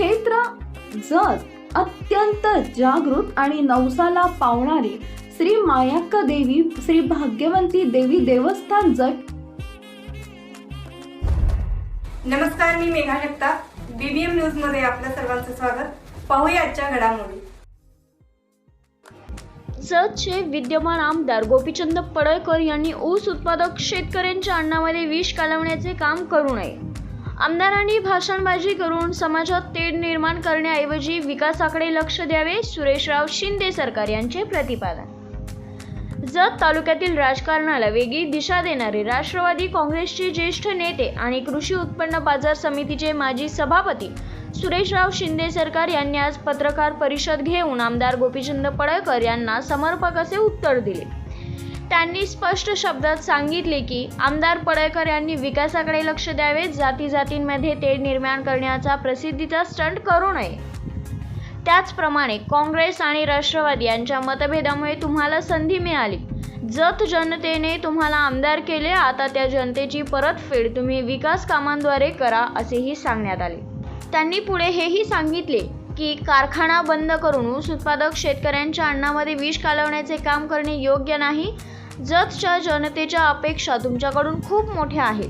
क्षेत्र जत अत्यंत जागृत आणि नवसाला पावणारी श्री मायाक्का देवी श्री भाग्यवंती देवी देवस्थान जत नमस्कार मी मेघा जगताप. बीबीएम न्यूजमध्ये आपल्या सर्वांचं स्वागत. पाहूया आजच्या घडामोडी. जतचे विद्यमान आमदार गोपीचंद पडळकर यांनी ऊस उत्पादक शेतकऱ्यांच्या अन्नामध्ये विष कालवण्याचे काम करू नये. आमदारांनी भाषणबाजी करून समाजात तेढ निर्माण करण्याऐवजी विकासाकडे लक्ष द्यावे सुरेशराव शिंदे सरकार यांचे प्रतिपादन. जत तालुक्यातील राजकारणाला वेगळी दिशा देणारे राष्ट्रवादी काँग्रेसचे ज्येष्ठ नेते आणि कृषी उत्पन्न बाजार समितीचे माजी सभापती सुरेशराव शिंदे सरकार यांनी आज पत्रकार परिषद घेऊन आमदार गोपीचंद पडळकर यांना समर्पक असे उत्तर दिले. त्यांनी स्पष्ट शब्दात सांगितले की आमदार पडळकर यांनी विकासाकडे लक्ष द्यावे जाती जातींमध्ये तेढ निर्माण करण्याचा प्रसिद्धीचा स्टंट करू नये. त्याचप्रमाणे काँग्रेस आणि राष्ट्रवादी यांच्या मतभेदामुळे तुम्हाला संधी मिळाली. जत जनतेने तुम्हाला आमदार केले आता त्या जनतेची परतफेड तुम्ही विकास कामांद्वारे करा असेही सांगण्यात आले. त्यांनी पुढे हेही सांगितले की कारखाना बंद करून ऊस उत्पादक शेतकऱ्यांच्या अन्नामध्ये विष कालवण्याचे काम करणे योग्य नाही जतच्या जनतेच्या अपेक्षा तुमच्याकडून खूप मोठ्या आहेत.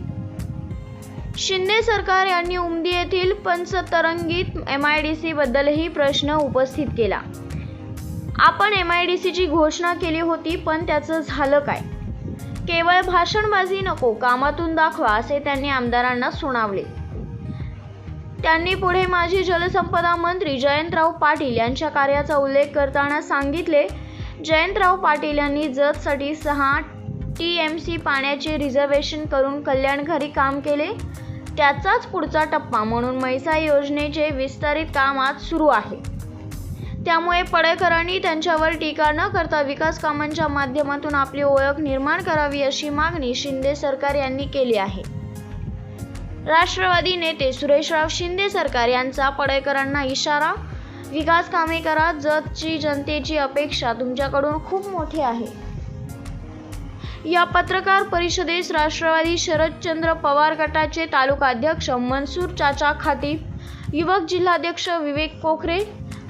शिंदे सरकार यांनी उमदी येथील पंचतरंगीत एम आय डी सी बद्दलही प्रश्न उपस्थित केला. आपण एम आय डी सीची घोषणा केली होती पण त्याचं झालं काय? केवळ भाषणबाजी नको कामातून दाखवा असे त्यांनी आमदारांना सुनावले. त्यांनी पुढे माजी जलसंपदा मंत्री जयंतराव पाटील यांच्या कार्याचा उल्लेख करताना सांगितले जयंतराव पाटील यांनी जतसाठी सहा टी एम सी पाण्याचे रिझर्वेशन करून कल्याणकारी काम केले. त्याचाच पुढचा टप्पा म्हणून मैसा योजनेचे विस्तारित काम आज सुरू आहे. त्यामुळे पडेकरांनी त्यांच्यावर टीका न करता विकास कामांच्या माध्यमातून आपली ओळख निर्माण करावी अशी मागणी शिंदे सरकार यांनी केली आहे. राष्ट्रवादी नेते सुरेशराव शिंदे सरकार यांचा पडेकरांना इशारा विकास कामे करा जतची जनतेची अपेक्षा तुमच्याकडून खूप मोठी आहे. या पत्रकार परिषदेस राष्ट्रवादी शरदचंद्र पवार गटाचे तालुकाध्यक्ष मनसूर चाचा खातीब युवक जिल्हाध्यक्ष विवेक पोखरे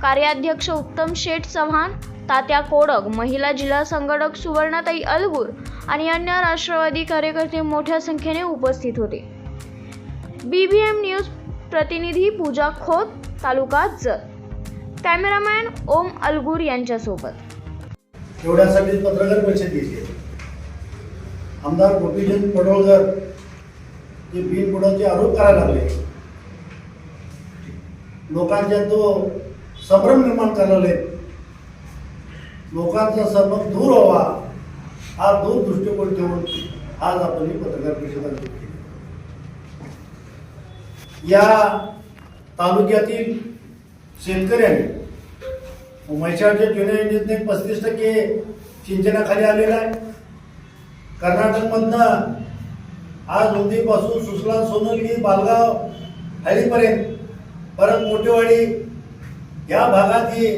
कार्याध्यक्ष उत्तम शेठ चव्हाण तात्या कोडक महिला जिल्हा संघटक सुवर्णाताई अलगूर आणि अन्य राष्ट्रवादी कार्यकर्ते मोठ्या संख्येने उपस्थित होते. बीबीएम न्यूज प्रतिनिधी पूजा खोत तालुका जत. कॅमेरामॅन ओम अलगूर यांच्यासोबत. एवढ्यासाठी पत्रकार परिषद घेतली आमदार गोपीचंद पडोळकर जे बिनबुडाचे आरोप करायला लागले. लोकांच्या तो संभ्रम निर्माण करायला लोकांचा संभ्रम दूर व्हावा हा दूर दृष्टिकोन ठेवून आज आपण ही पत्रकार परिषद आयोजित केली. या तालुक्यातील शेतकऱ्यांनी म्हैसाळच्या जुन्या योजनेत पस्तीस टक्के सिंचनाखाली आलेला आहे कर्नाटकमधनं आज उंदीपासून सुसला सोनलगी बालगाव हळीपर्यंत परत मोठेवाडी या भागात हे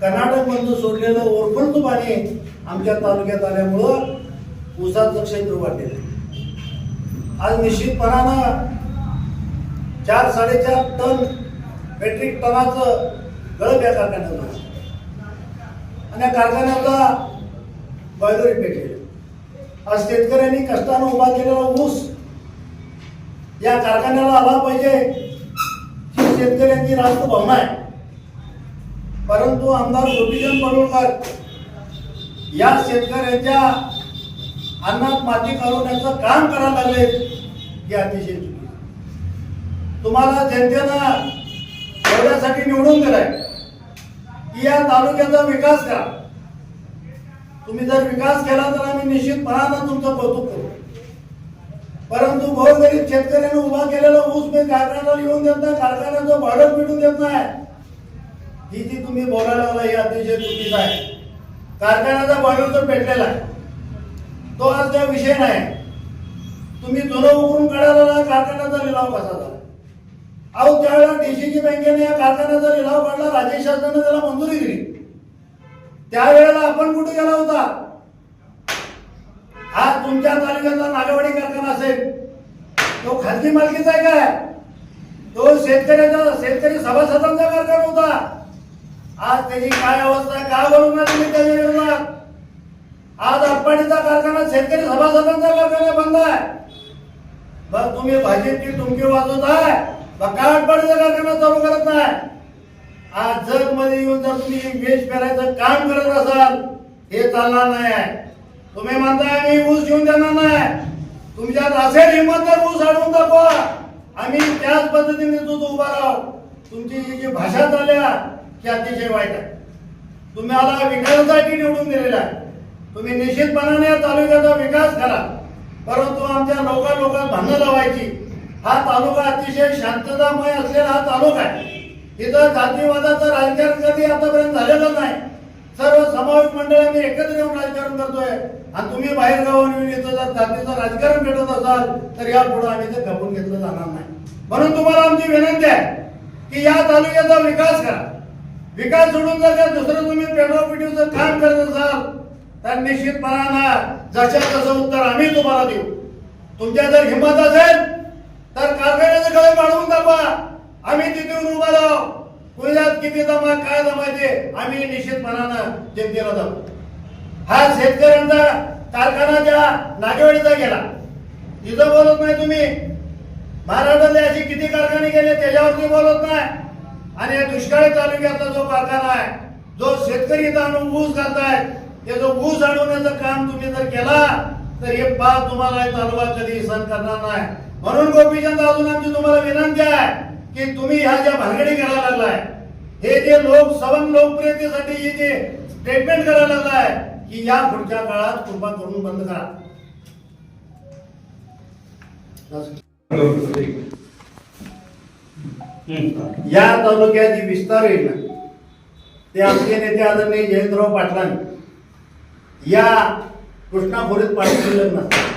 कर्नाटकमधनं सोडलेलं ओरफणचं पाणी आमच्या तालुक्यात आल्यामुळं ऊसाचं क्षेत्र वाढलेलं आहे. आज निश्चितपणानं चार साडेचार टन मेट्रिक टनाचं गळप या कारखान्यात होतं. आणि या कारखान्याचा बॉयलर पेटलेलं आज शेतकऱ्यांनी कष्टानं उभा केलेला ऊस या कारखान्याला आला पाहिजे ही शेतकऱ्यांची रास्त भावना आहे. परंतु आमदार गोपीचंद पडोळकर या शेतकऱ्यांच्या अन्नात माती घालवण्याचं काम करायला लागले हे अतिशय तुम्हाला जनतेनं एवढ्यासाठी निवडून दिलाय. की या तालुक्याचा विकास करा. तुम्ही जर विकास केला तर आम्ही निश्चितपणानं तुमचं कौतुक करू. परंतु गोरगरीब शेतकऱ्याने उभा केलेला ऊस मी कारखान्याला येऊन देत नाही कारखान्याचं भाडं मिळून देत नाही. ही ती तुम्ही बोलायला लागला हे अतिशय चुकीचं आहे. कारखान्याचा भाडं तर पेटलेला आहे. तो आज त्या विषय नाही. तुम्ही जुनं उकरून काढायला कारखान्याचा लिलाव कसा झाला? अहो त्यावेळेला डीसीजी बँकेने या कारखान्याचा लिलाव काढला राज्य शासनाने त्याला मंजुरी दिली. त्यावेळेला आपण कुठे गेला होता? हा तुमच्या तालुक्यातला नागवाडी कारखाना असेल. तो खाजगी मालकीचा आहे काय? तो शेतकऱ्याचा शेतकरी सभासदांचा कारखाना होता. आज त्याची काय अवस्था आहे? काय बोलून तुम्ही त्याच्या विरोधात आज अप्पाडीचा कारखाना शेतकरी सभासदांचा कारखाना बंद आहे. बस तुम्ही भाजपची तुमकी वाजवत आहे मग कारखाना चालू करत नाही. आज जगमध्ये येऊन जर तुम्ही वेश पेरायचं काम करत असाल हे चालणार नाही. तुम्ही म्हणताय मी ऊस घेऊन देणार नाही. तुमच्यात असेल हिंमत तर ऊस अडवून दाखवा. आम्ही त्याच पद्धतीने दूध उभा राहू. तुमची जी जी भाषा चालल्या ती अतिशय वाईट आहे. तुम्ही आला विकासासाठी निवडून दिलेला आहे. तुम्ही निश्चितपणाने या तालुक्याचा विकास करा. परंतु आमच्या लोकां लोकात भांडणं लावायची. हा तालुका अतिशय शांततामय असलेला हा तालुका आहे. इथं जातीवादाचं राजकारण कधी आतापर्यंत झालेलं नाही. सर्व समावेश मंडळ आम्ही एकत्र येऊन राजकारण करतोय. आणि तुम्ही बाहेर गावाहून येऊन इथं जर जातीचं राजकारण भेटत असाल तर या पुढे आम्ही ते खपून घेतलं जाणार नाही. म्हणून तुम्हाला आमची विनंती आहे की या तालुक्याचा विकास करा. विकास सोडून जर का दुसरं तुम्ही पेट्रोपिटीचं काम करत असाल तर निश्चितपणानं जशा तसं उत्तर आम्ही तुम्हाला देऊ. तुमच्या जर हिंमत असेल तर कारखान्याचे गळे वाढवून दाखवा. आम्ही तिथे उभा राहू पुण्यात किती जमा काय जमायचे आम्ही निश्चितपणानं जनतेला जाऊ हा शेतकऱ्यांचा कारखाना त्या नागेवाडीचा गेला. तिथं बोलत नाही तुम्ही. महाराष्ट्रातले असे किती कारखाने गेले त्याच्यावरती बोलत नाही. आणि या दुष्काळी तालुक्यातला जो कारखाना आहे जो शेतकरी इथं आणून ऊस घालताय त्याचं जो ऊस अडवण्याचं काम तुम्ही जर केला तर हे पाप तुम्हाला तालुका कधी सहन करणार नाही. म्हणून गोपीचंद अजून आमची तुम्हाला विनंती आहे की तुम्ही ह्या ज्या भानगडी करायला लागलाय हे जे लोक सवन लोकप्रियतेसाठी हे जे स्टेटमेंट करायला लागलाय की या पुढच्या काळात कृपा करून बंद करा. या तालुक्यात जी विस्तार योजना ते आमचे नेते आदरणीय जयंतराव पाटलांनी या कृष्णा खोरीत पाणी नसतात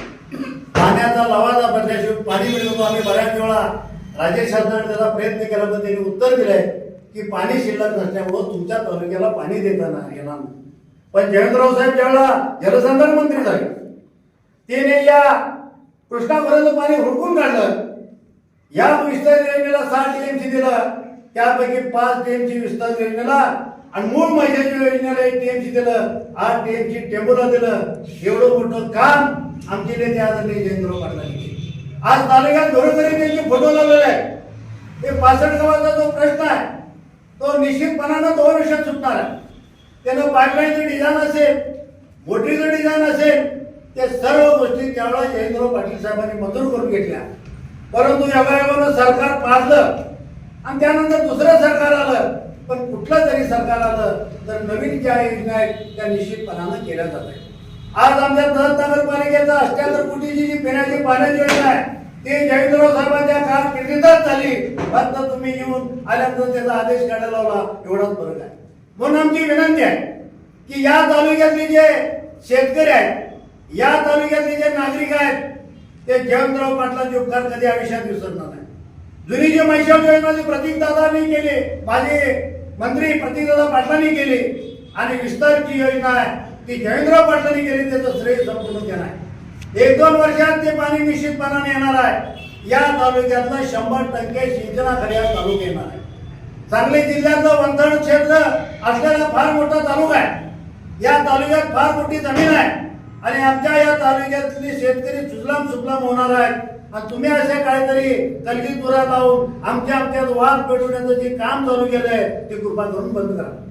पाण्याचा लवादा पडल्याशिवाय पाणी मिळवतो आम्ही बऱ्याच वेळा राजेश शासनाने त्याचा प्रयत्न केला पण त्यांनी उत्तर दिलंय की पाणी शिल्लक नसल्यामुळं तुमच्या तालुक्याला पाणी देताना येणार नाही. पण जयंतराव साहेब ज्यावेळेला जलसंधारण मंत्री झाले त्याने या कृष्णापर्यंत पाणी हुडकून काढलं. या विस्तार योजनेला सहा टीएमसी दिलं त्यापैकी पाच टीएमसी विस्तार योजनेला आणि मूळ महिन्याच्या योजनेला एक टीएमसी दिलं. आठ टीएमसी टेबुला दिलं. एवढं मोठं काम आमचे नेते आदरणीय जयंतराव पाटलांनी केलं. आज तालुक्यात घरोघरी त्यांचे फोटो लावलेले आहे ते पासष्ट गावाचा जो प्रश्न आहे तो निश्चितपणानं दोन वर्षात सुटणार आहे. त्यानं पाईपलाईनचं डिझाईन असेल मोटरीचं डिझाईन असेल ते सर्व गोष्टी त्यावेळेला जयंतराव पाटील साहेबांनी मंजूर करून घेतल्या. परंतु योगायोगानं सरकार पाजलं आणि त्यानंतर दुसरं सरकार आलं पण कुठलं जरी सरकार आलं तर नवीन ज्या योजना आहेत त्या निश्चितपणानं केल्या जात आहेत. आज आमच्या दर नगरपालिकेचा अठ्याहत्तर कोटीची जी पिण्याची पाण्याची योजना आहे ती जयंतराव साहेबांच्या कारकिर्दीतच झाली. फक्त तुम्ही येऊन आल्यानंतर त्याचा आदेश काढायला लावला एवढाच फरक आहे. म्हणून आमची विनंती आहे की या तालुक्यातले जे शेतकरी आहेत या तालुक्यातले जे नागरिक आहेत ते जयंतराव पाटलांचे उपकार कधी आयुष्यात विसरणार नाही. जुनी जी महिषाव योजना प्रतीक दादांनी केली माझे मंत्री प्रतीक दादा पाटलांनी केली आणि विस्तारची योजना आहे ती जयंतराव पाटलांनी केली त्याचं श्रेय संपूर्ण केलं आहे. एक दोन वर्षात ते पाणी निश्चितपणाने येणार आहे. या तालुक्यातलं शंभर टक्के सिंचनाखाली हा तालुका येणार आहे. सांगली जिल्ह्यातलं वंथण क्षेत्र असलेला फार मोठा तालुका आहे. या तालुक्यात फार मोठी जमीन आहे. आणि आमच्या या तालुक्यातले शेतकरी सुजलाम सुजलाम होणार आहेत. आणि तुम्ही असे काहीतरी कलगी तुरा लावून आमच्या आमच्यात वाद पेटवण्याचं जे काम चालू केलंय ते कृपा करून बंद करा.